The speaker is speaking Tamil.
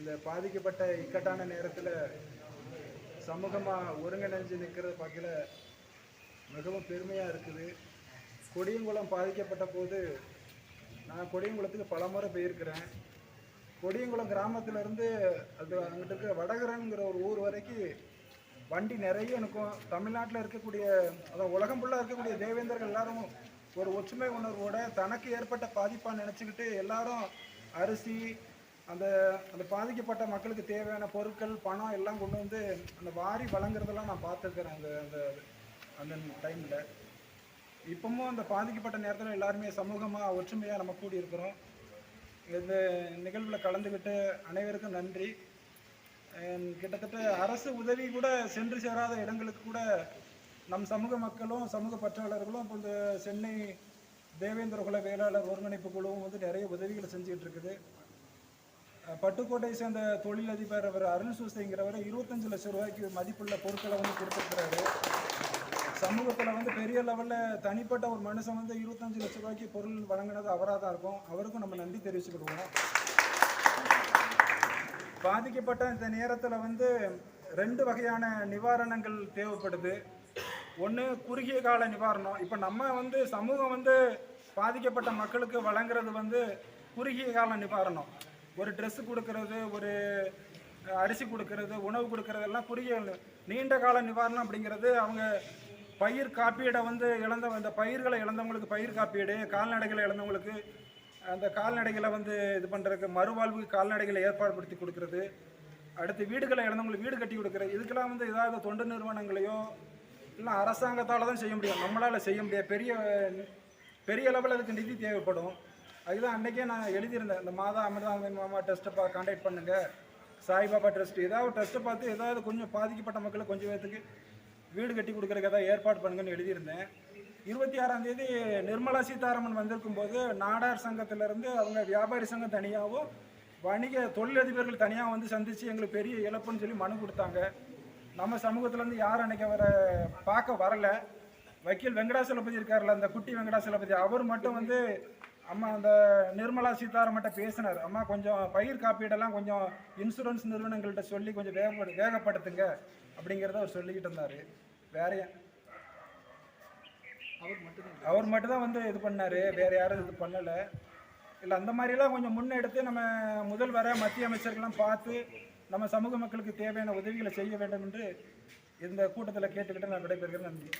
இந்த பாதிக்கப்பட்ட இக்கட்டான நேரத்தில் சமூகமாக ஒருங்கிணைஞ்சு நிற்கிறத பார்க்கல. மிகவும் பெருமையாக இருக்குது. கொடியங்குளம் பாதிக்கப்பட்ட போது நான் கொடியங்குளத்துக்கு பல முறை போயிருக்கிறேன். கொடியங்குளம் கிராமத்திலேருந்து அது அங்கிட்டு இருக்க வடகரங்கிற ஒரு ஊர் வரைக்கும் வண்டி நிறைய இருக்கும் தமிழ்நாட்டில் இருக்கக்கூடிய அதாவது உலகம் ஃபுல்லாக இருக்கக்கூடிய தேவேந்தர்கள் எல்லாரும் ஒரு ஒற்றுமை உணர்வோட தனக்கு ஏற்பட்ட பாதிப்பாக நினச்சிக்கிட்டு எல்லாரும் அரிசி அந்த அந்த பாதிக்கப்பட்ட மக்களுக்கு தேவையான பொருட்கள் பணம் எல்லாம் கொண்டு வந்து அந்த வாரி வழங்குறதெல்லாம் நான் பார்த்துருக்குறேன் அந்த அந்த அந்த டைமில். இப்பவும் அந்த பாதிக்கப்பட்ட நேரத்தில் எல்லாருமே சமூகமாக ஒற்றுமையாக நம்ம கூடி இருக்கிறோம் இந்த நிகழ்வில் கலந்துக்கிட்டு அனைவருக்கும் நன்றி. கிட்டத்தட்ட அரசு உதவி கூட சென்று சேராத இடங்களுக்கு கூட நம் சமூக மக்களும் சமூக பற்றாளர்களும் இப்போ இந்த சென்னை தேவேந்திரகுல வேளாளர் ஒருங்கிணைப்பு குழுவும் வந்து நிறைய உதவிகளை செஞ்சுக்கிட்டு இருக்குது. பட்டுக்கோட்டை சேர்ந்த தொழிலதிபர் அவர் அருண் சூசைங்கிறவர் இருபத்தஞ்சு லட்சம் ரூபாய்க்கு மதிப்புள்ள பொருட்களை வந்து கொடுத்துருக்கிறாரு. சமூகத்தில் வந்து பெரிய லெவலில் தனிப்பட்ட ஒரு மனுஷன் வந்து இருபத்தஞ்சு லட்சம் ரூபாய்க்கு பொருள் வழங்கினது அவராக தான் இருக்கும். அவருக்கும் நம்ம நன்றி தெரிவிச்சுக்கிடுவோம். பாதிக்கப்பட்ட இந்த நேரத்தில் வந்து ரெண்டு வகையான நிவாரணங்கள் தேவைப்படுது. ஒன்று குறுகிய கால நிவாரணம். இப்போ நம்ம வந்து சமூகம் வந்து பாதிக்கப்பட்ட மக்களுக்கு வழங்குறது வந்து குறுகிய கால நிவாரணம். ஒரு ட்ரெஸ் கொடுக்கறது ஒரு அரிசி கொடுக்கறது உணவு கொடுக்கறது எல்லாம் குறுகிய நீண்ட கால நிவாரணம் அப்படிங்கிறது அவங்க பயிர் காப்பீடை வந்து இழந்த அந்த பயிர்களை இழந்தவங்களுக்கு பயிர் காப்பீடு கால்நடைகளை இழந்தவங்களுக்கு அந்த கால்நடைகளை வந்து இது பண்ணுறதுக்கு மறுவாழ்வு கால்நடைகளை ஏற்பாடுபடுத்தி கொடுக்கறது. அடுத்து வீடுகளை இழந்தவங்களுக்கு வீடு கட்டி கொடுக்குறது. இதுக்கெல்லாம் வந்து ஏதாவது தொண்டு நிறுவனங்களையோ இல்லை அரசாங்கத்தால் தான் செய்ய முடியும். நம்மளால் செய்ய முடியாது. பெரிய பெரிய அளவில் அதுக்கு நிதி தேவைப்படும். அதுதான் அன்றைக்கே நான் எழுதியிருந்தேன். இந்த மாதா அமிர்தாங்கன் மாமா டெஸ்ட்டை பா கான்டாக்ட் பண்ணுங்கள் சாய்பாபா ட்ரஸ்ட் ஏதாவது டெஸ்ட்டை பார்த்து ஏதாவது கொஞ்சம் பாதிக்கப்பட்ட மக்களுக்கு கொஞ்சம் பேர்த்துக்கு வீடு கட்டி கொடுக்குறதுக்கு ஏதாவது ஏற்பாடு பண்ணுங்கன்னு எழுதியிருந்தேன். இருபத்தி ஆறாம் தேதி நிர்மலா சீதாராமன் வந்திருக்கும் போது நாடார் சங்கத்திலேருந்து அவங்க வியாபாரி சங்கம் தனியாகவும் வணிக தொழிலதிபர்கள் தனியாக வந்து சந்தித்து எங்களுக்கு பெரிய இழப்புன்னு சொல்லி மனு கொடுத்தாங்க. நம்ம சமூகத்துலேருந்து யார் அன்றைக்கி அவரை பார்க்க வரல. வக்கீல் வெங்கடாசலபதி இருக்கார்ல அந்த குட்டி வெங்கடாசலபதி அவர் மட்டும் வந்து அம்மா அந்த நிர்மலா சீதாராமன்ட்ட பேசினார். அம்மா கொஞ்சம் பயிர் காப்பீடெல்லாம் கொஞ்சம் இன்சூரன்ஸ் நிறுவனங்கள்கிட்ட சொல்லி கொஞ்சம் வேகப்படு வேகப்படுத்துங்க அப்படிங்கிறத அவர் சொல்லிக்கிட்டு இருந்தார். வேற அவர் மட்டும் தான் வந்து இது பண்ணார். வேற யாரும் இது பண்ணலை. இல்லை அந்த மாதிரிலாம் கொஞ்சம் முன்னெடுத்து நம்ம முதல்வரை மத்திய அமைச்சர்கள்லாம் பார்த்து நம்ம சமூக மக்களுக்கு தேவையான உதவிகளை செய்ய வேண்டும் என்று இந்த கூட்டத்தில் கேட்டுக்கிட்டு நான் விடைபெறுகிறேன். நன்றி.